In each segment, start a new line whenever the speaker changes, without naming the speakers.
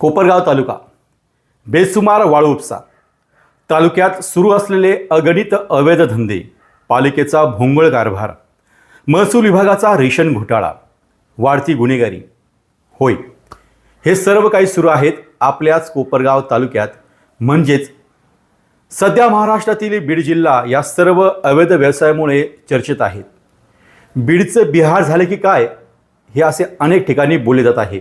कोपरगाव तालुका बेसुमार वाळू उपसा. तालुक्यात सुरू असलेले अगणित अवैध धंदे पालिकेचा भोंगळ कारभार महसूल विभागाचा रेशन घोटाळा वाढती गुन्हेगारी. होय हे सर्व काही सुरू आहेत आपल्याच कोपरगाव तालुक्यात. म्हणजेच सध्या महाराष्ट्रातील बीड जिल्हा या सर्व अवैध व्यवसायामुळे चर्चेत आहेत बीडचं बिहार झाले की काय हे असे अनेक ठिकाणी बोलले जात आहे.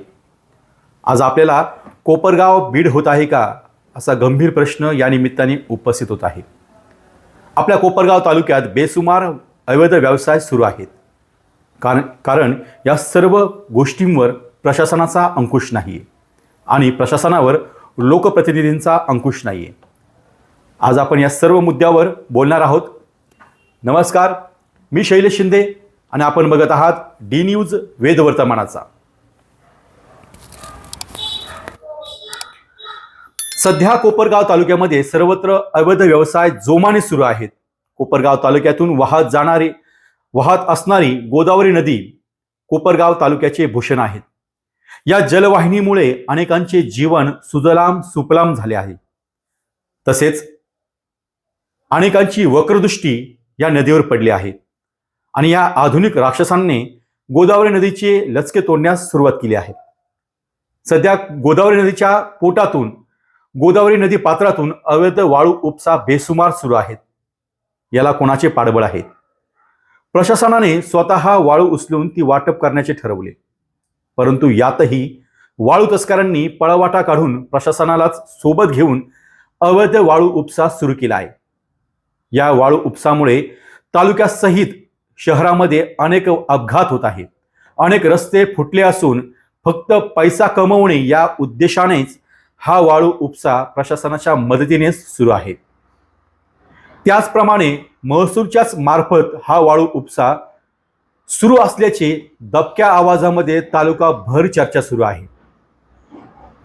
आज आपल्याला कोपरगाव बीड होत आहे का असा गंभीर प्रश्न या निमित्ताने उपस्थित होत आहे. आपल्या कोपरगाव तालुक्यात बेसुमार अवैध व्यवसाय सुरू आहेत. कारण कारण या सर्व गोष्टींवर प्रशासनाचा अंकुश नाही आहे आणि प्रशासनावर लोकप्रतिनिधींचा अंकुश नाही आहे आज आपण या सर्व मुद्द्यावर बोलणार आहोत. नमस्कार मी शैलेश शिंदे आणि आपण बघत आहात डी न्यूज वेदवर्तमानाचा सध्या कोपरगाव तालुक्यामध्ये सर्वत्र अवैध व्यवसाय जोमाने सुरू आहेत. कोपरगाव तालुक्यातून वाहत जाणारी वाहत असणारी गोदावरी नदी कोपरगाव तालुक्याचे भूषण आहेत. या जलवाहिनीमुळे अनेकांचे जीवन सुजलाम सुपलाम झाले आहे. तसेच अनेकांची वक्रदृष्टी या नदीवर पडली आहे. आणि या आधुनिक राक्षसांनी गोदावरी नदीचे लचके तोडण्यास सुरुवात केली आहे. सध्या गोदावरी नदीच्या पोटातून गोदावरी नदी पात्रातून अवैध वाळू उपसा बेसुमार सुरू आहेत. याला कोणाचे पाठबळ आहे? प्रशासनाने स्वतः वाळू उचलून ती वाटप करण्याचे ठरवले. परंतु यातही वाळू तस्करांनी पळवाटा काढून प्रशासनालाच सोबत घेऊन अवैध वाळू उपसा सुरू केला आहे. या वाळू उपसामुळे तालुक्यासहित शहरामध्ये अनेक अपघात होत आहेत. अनेक रस्ते फुटले असून फक्त पैसा कमवणे या उद्देशानेच हा वाळू उपसा प्रशासनाच्या मदतीने सुरू आहे. त्याचप्रमाणे महसूलच्याच मार्फत हा वाळू उपसा सुरू असल्याचे दबक्या आवाजामध्ये तालुका भर चर्चा सुरू आहे.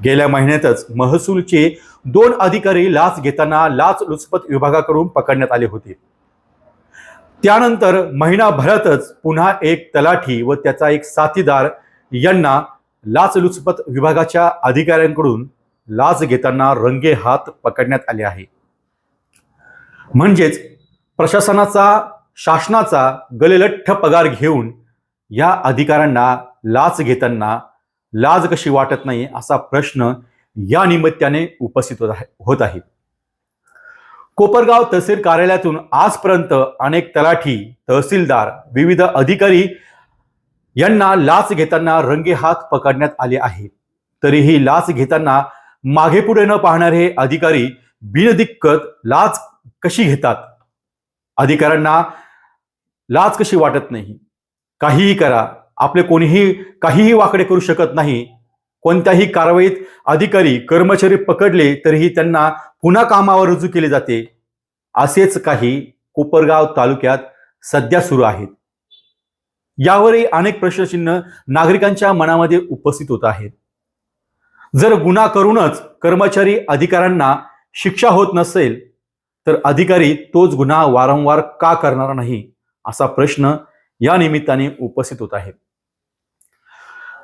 गेल्या महिन्यातच महसूलचे दोन अधिकारी लाच घेताना लाच लुचपत विभागाकडून पकडण्यात आले होते. त्यानंतर महिनाभरातच पुन्हा एक तलाठी व त्याचा एक साथीदार यांना लाचलुचपत विभागाच्या अधिकाऱ्यांकडून लाच घेताना रंगे हात पकडण्यात आले आहे. म्हणजेच प्रशासनाचा शासनाचा गलेलठ्ठ पगार घेऊन या अधिकाऱ्यांना लाच घेताना लाज कशी वाटत नाही असा प्रश्न या निमित्ताने उपस्थित होत आहे होत आहे. कोपरगाव तहसील कार्यालयातून आजपर्यंत अनेक तलाठी तहसीलदार विविध अधिकारी यांना लाच घेताना रंगे हात पकडण्यात आले आहे. तरीही लाच घेताना मागे पुढे न पाहणारे हे अधिकारी बिनदिक्कत लाच कशी घेतात? अधिकाऱ्यांना लाच कशी वाटत नाही? काहीही करा. आपले कोणीही काहीही वाकडे करू शकत नाही. कोणत्याही कारवाईत अधिकारी कर्मचारी पकडले तरीही त्यांना पुन्हा कामावर रुजू केले जाते. असेच काही कोपरगाव तालुक्यात सध्या सुरू आहेत. यावरही अनेक प्रश्नचिन्ह नागरिकांच्या मनामध्ये उपस्थित होत आहेत. जर गुन्हा करूनच कर्मचारी अधिकाऱ्यांना शिक्षा होत नसेल तर अधिकारी तोच गुन्हा वारंवार का करणार नाही असा प्रश्न या निमित्ताने उपस्थित होत आहे.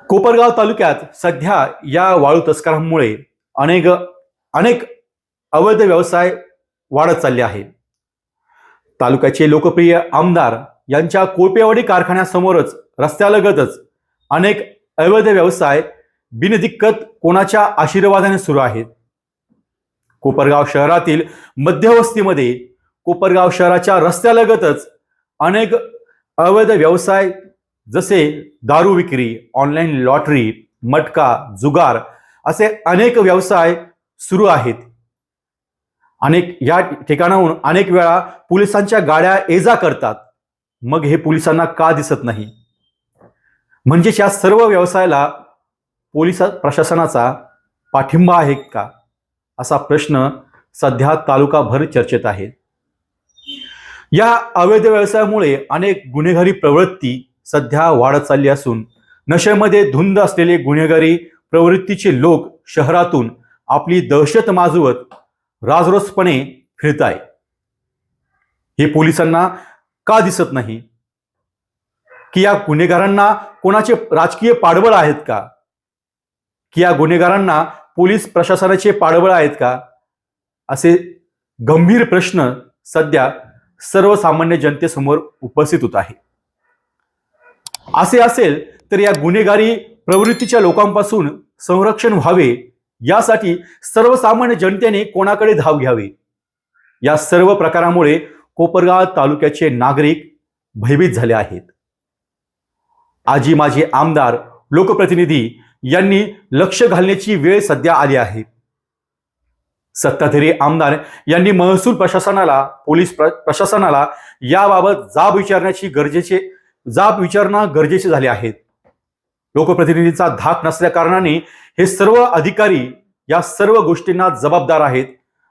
कोपरगाव तालुक्यात सध्या या वाळू तस्करांमुळे अनेक अनेक अवैध व्यवसाय वाढत चालले आहे तालुक्याचे लोकप्रिय आमदार यांच्या कोळपेवाडी कारखान्यासमोरच रस्त्यालगतच अनेक अवैध व्यवसाय बिनदिक्कत कोणाच्या आशीर्वादाने सुरू आहेत? कोपरगाव शहरातील मध्यवस्तीमध्ये कोपरगाव शहराच्या रस्त्यालगतच अनेक अवैध व्यवसाय जसे दारू विक्री ऑनलाईन लॉटरी मटका जुगार असे अनेक व्यवसाय सुरू आहेत. अनेक या ठिकाणाहून अनेक वेळा पोलिसांच्या गाड्या ये जा करतात. मग हे पोलिसांना का दिसत नाही? म्हणजेच या सर्व व्यवसायाला पोलीस प्रशासनाचा पाठिंबा आहे का? असा प्रश्न सध्या तालुकाभर चर्चेत आहे. या अवैध व्यवसायामुळे अनेक गुन्हेगारी प्रवृत्ती सध्या वाढत चालली असून नशेमध्ये धुंद असलेले गुन्हेगारी प्रवृत्तीचे लोक शहरातून आपली दहशत माजवत राजरोसपणे फिरताय हे पोलिसांना का दिसत नाही? की या गुन्हेगारांना कोणाचे राजकीय पाठबळ आहेत का? की या गुन्हेगारांना पोलीस प्रशासनाचे पाडबळ आहेत का? असे गंभीर प्रश्न सध्या सर्वसामान्य जनतेसमोर उपस्थित होत आहे. असे असेल तर या गुन्हेगारी प्रवृत्तीच्या लोकांपासून संरक्षण व्हावे यासाठी सर्वसामान्य जनतेने कोणाकडे धाव घ्यावी? या सर्व प्रकारामुळे कोपरगाव तालुक्याचे नागरिक भयभीत झाले आहेत. आजी माझे आमदार लोकप्रतिनिधी यांनी लक्ष घालण्याची वेळ सध्या आली आहे. सत्ताधारी आमदार यांनी महसूल प्रशासनाला पोलीस प्र- प्रशासनाला याबाबत जाब विचारण्याची गरजेचे जाब विचारणं गरजेचे झाले आहेत. लोकप्रतिनिधींचा धाक नसल्या कारणाने हे सर्व अधिकारी या सर्व गोष्टींना जबाबदार आहेत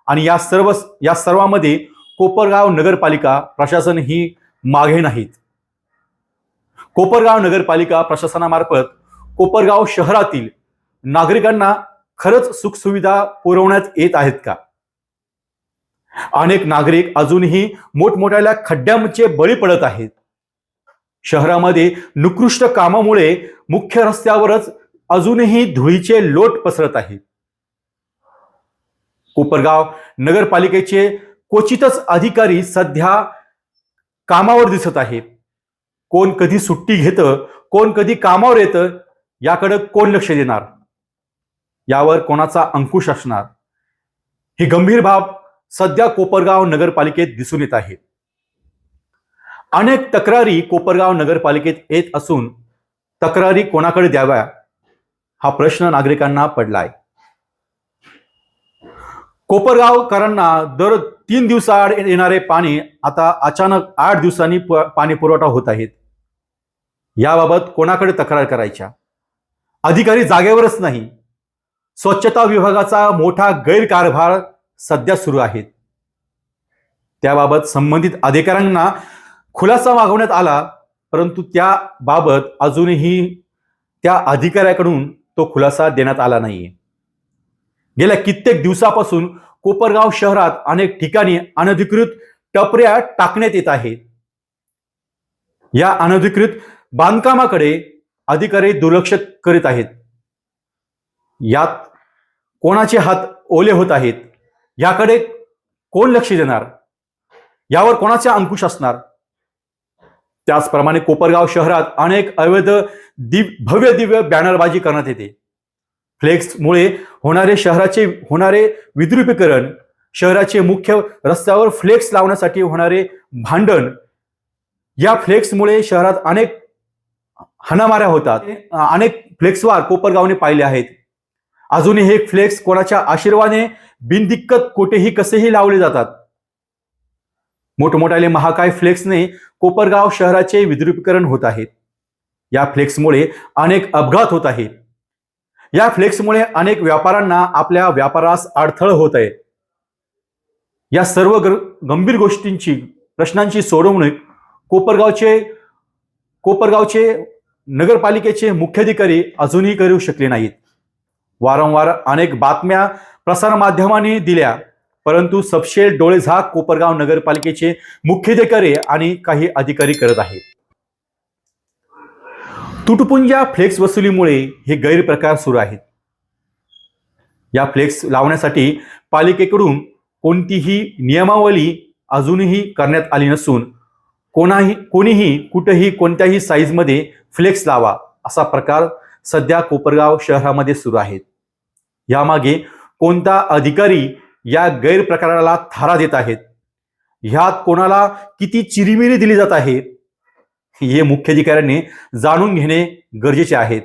आणि या सर्व या सर्वांमध्ये कोपरगाव नगरपालिका प्रशासन ही मागे नाहीत. कोपरगाव नगरपालिका प्रशासनामार्फत कोपरगाव शहरातील नागरिकांना खरंच सुखसुविधा पुरवण्यात येत आहेत का? अनेक नागरिक अजूनही मोठमोठ्या खड्ड्यांचे बळी पडत आहेत. शहरामध्ये निकृष्ट कामामुळे मुख्य रस्त्यावरच अजूनही धुळीचे लोट पसरत आहे कोपरगाव नगरपालिकेचे क्वचितच अधिकारी सध्या कामावर दिसत आहे कोण कधी सुट्टी घेतं कोण कधी कामावर येतं याकडे कोण लक्ष देणार? यावर कोणाचा अंकुश असणार? ही गंभीर बाब सध्या कोपरगाव नगरपालिकेत दिसून येत आहे. अनेक तक्रारी कोपरगाव नगरपालिकेत येत असून तक्रारी कोणाकडे द्याव्या हा प्रश्न नागरिकांना पडलाय. कोपरगावकरांना दर तीन दिवसाआड येणारे पाणी आता अचानक आठ दिवसांनी प- पाणी पुरवठा होत आहेत. याबाबत कोणाकडे तक्रार करायच्या? अधिकारी जागेवरच नाही. स्वच्छता विभागाचा मोठा गैरकारभार सध्या सुरू आहे. त्याबाबत संबंधित अधिकाऱ्यांना खुलासा मागवण्यात आला परंतु त्याबाबत अजूनही त्या अधिकाऱ्याकडून तो खुलासा देण्यात आला नाहीये. गेल्या कित्येक दिवसापासून कोपरगाव शहरात अनेक ठिकाणी अनधिकृत टपऱ्या टाकण्यात येत आहेत. या अनधिकृत बांधकामाकडे अधिकारी दुर्लक्ष करीत आहेत. यात कोणाचे हात ओले होत आहेत याकडे कोण लक्ष देणार? यावर कोणाचा अंकुश असणार? त्याचप्रमाणे कोपरगाव शहरात अनेक अवैध दिव भव्य दिव्य बॅनरबाजी करण्यात येते. फ्लेक्समुळे होणारे शहराचे होणारे विद्रुपीकरण शहराचे मुख्य रस्त्यावर फ्लेक्स लावण्यासाठी होणारे भांडण या फ्लेक्समुळे शहरात अनेक हाणामाऱ्या होतात. अनेक फ्लेक्सवार कोपरगावने पाहिले आहेत. अजूनही हे फ्लेक्स कोणाच्या आशीर्वादाने बिनदिक्कत कुठेही कसेही लावले जातात. मोठमोठ्याले महाकाय फ्लेक्सने कोपरगाव शहराचे विद्रुपीकरण होत आहेत या फ्लेक्समुळे अनेक अपघात होत आहेत. या फ्लेक्समुळे अनेक व्यापाऱ्यांना आपल्या व्यापारास अडथळ होत आहे. या सर्व गंभीर गोष्टींची प्रश्नांची सोडवणूक कोपरगावचे कोपरगावचे नगरपालिकेचे मुख्याधिकारी अजूनही करू शकले नाहीत. वारंवार अनेक बातम्या प्रसारमाध्यमांनी दिल्या परंतु सपशेल डोळेझाक कोपरगाव नगरपालिकेचे मुख्याधिकारी आणि काही अधिकारी करत आहेत. तुटपुंजा फ्लेक्स वसुलीमुळे हे गैरप्रकार सुरू आहेत. या फ्लेक्स लावण्यासाठी पालिकेकडून कोणतीही नियमावली अजूनही करण्यात आली नसून कोणाही कोणीही कुठेही कोणत्याही साईजमध्ये फ्लेक्स लावा असा प्रकार सध्या कोपरगाव शहरामध्ये सुरू आहेत. यामागे कोणता अधिकारी या गैरप्रकाराला थारा देत आहेत? ह्यात कोणाला किती चिरीमिरी दिली जात आहे? हे मुख्याधिकाऱ्यांनी जाणून घेणे गरजेचे आहे.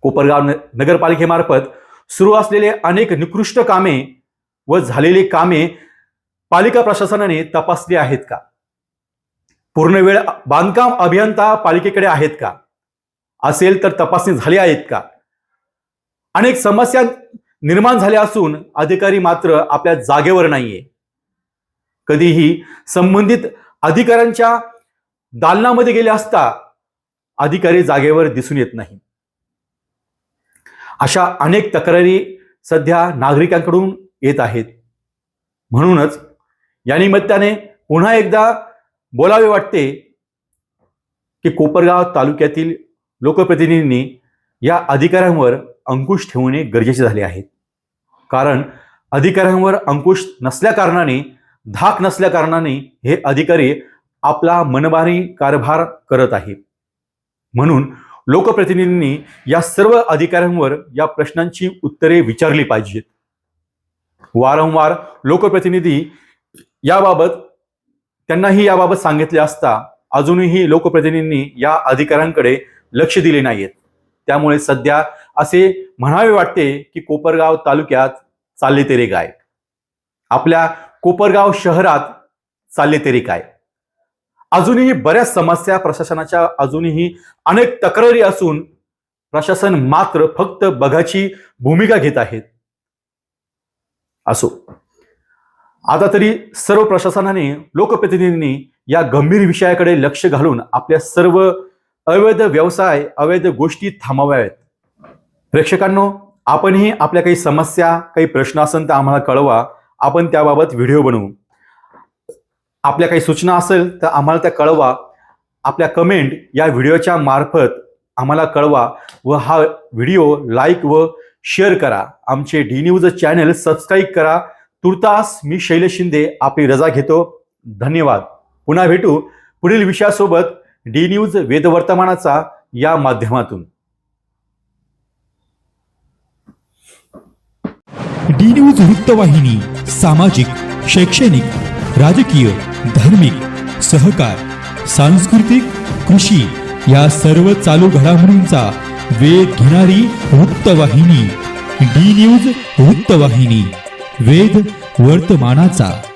कोपरगाव न- नगरपालिकेमार्फत सुरू असलेले अनेक निकृष्ट कामे व झालेली कामे पालिका प्रशासनाने तपासली आहेत का? पूर्ण वेळ बांधकाम अभियंता पालिकेकडे आहेत का? असेल तर तपासणी झाली आहेत का? अनेक समस्या निर्माण झाल्या असून अधिकारी मात्र आपल्या जागेवर नाहीये. कधीही संबंधित अधिकाऱ्यांच्या दालनामध्ये गेले असता अधिकारी जागेवर दिसून येत नाही. अशा अनेक तक्रारी सध्या नागरिकांकडून येत आहेत. म्हणूनच या निमित्ताने पुन्हा एकदा बोलावे वाटते की कोपरगाव तालुक्यातील लोकप्रतिनिधींनी या अधिकाऱ्यांवर अंकुश ठेवणे गरजेचे झाले आहे. कारण अधिकाऱ्यांवर अंकुश नसल्या कारणाने धाक नसल्या कारणाने हे अधिकारी आपला मनमानी कारभार करत आहे. म्हणून लोकप्रतिनिधींनी या सर्व अधिकाऱ्यांवर या प्रश्नांची उत्तरे विचारली पाहिजेत. वारंवार लोकप्रतिनिधी याबाबत त्यांनाही याबाबत सांगितले असता अजूनही लोकप्रतिनिधींनी या अधिकाऱ्यांकडे लक्ष दिले नाहीत त्यामुळे सध्या असे म्हणावे वाटते की कोपरगाव तालुक्यात चालले तरी गाय आपल्या कोपरगाव शहरात चालले तरी काय? अजूनही बऱ्याच समस्या प्रशासनाच्या अजूनही अनेक तक्रारी असून प्रशासन मात्र फक्त बघाची भूमिका घेत आहेत असो. आता तरी सर्व प्रशासनाने लोकप्रतिनिधींनी या गंभीर विषयाकडे लक्ष घालून आपल्या सर्व अवैध व्यवसाय अवैध गोष्टी थांबवाव्यात. प्रेक्षकांनो आपणही आपल्या काही समस्या काही प्रश्न असेल तर आम्हाला कळवा. आपण त्याबाबत व्हिडिओ बनवू. आपल्या काही सूचना असेल तर आम्हाला त्या कळवा. आपल्या कमेंट या व्हिडिओच्या मार्फत आम्हाला कळवा व हा व्हिडिओ लाईक व शेअर करा. आमचे डी न्यूज चॅनल सबस्क्राईब करा. तुर्तास मी शैलेश शिंदे आपली रजा घेतो. धन्यवाद. पुन्हा भेटू पुढील विषयासोबत डी न्यूज वेदवर्तमानाचा या माध्यमातून.
डी न्यूज वृत्तवाहिनी सामाजिक शैक्षणिक राजकीय धार्मिक सहकार सांस्कृतिक कृषी या सर्व चालू घडामोडींचा वेध घेणारी वृत्तवाहिनी डी न्यूज वृत्तवाहिनी. वेद वर्तमानाचा.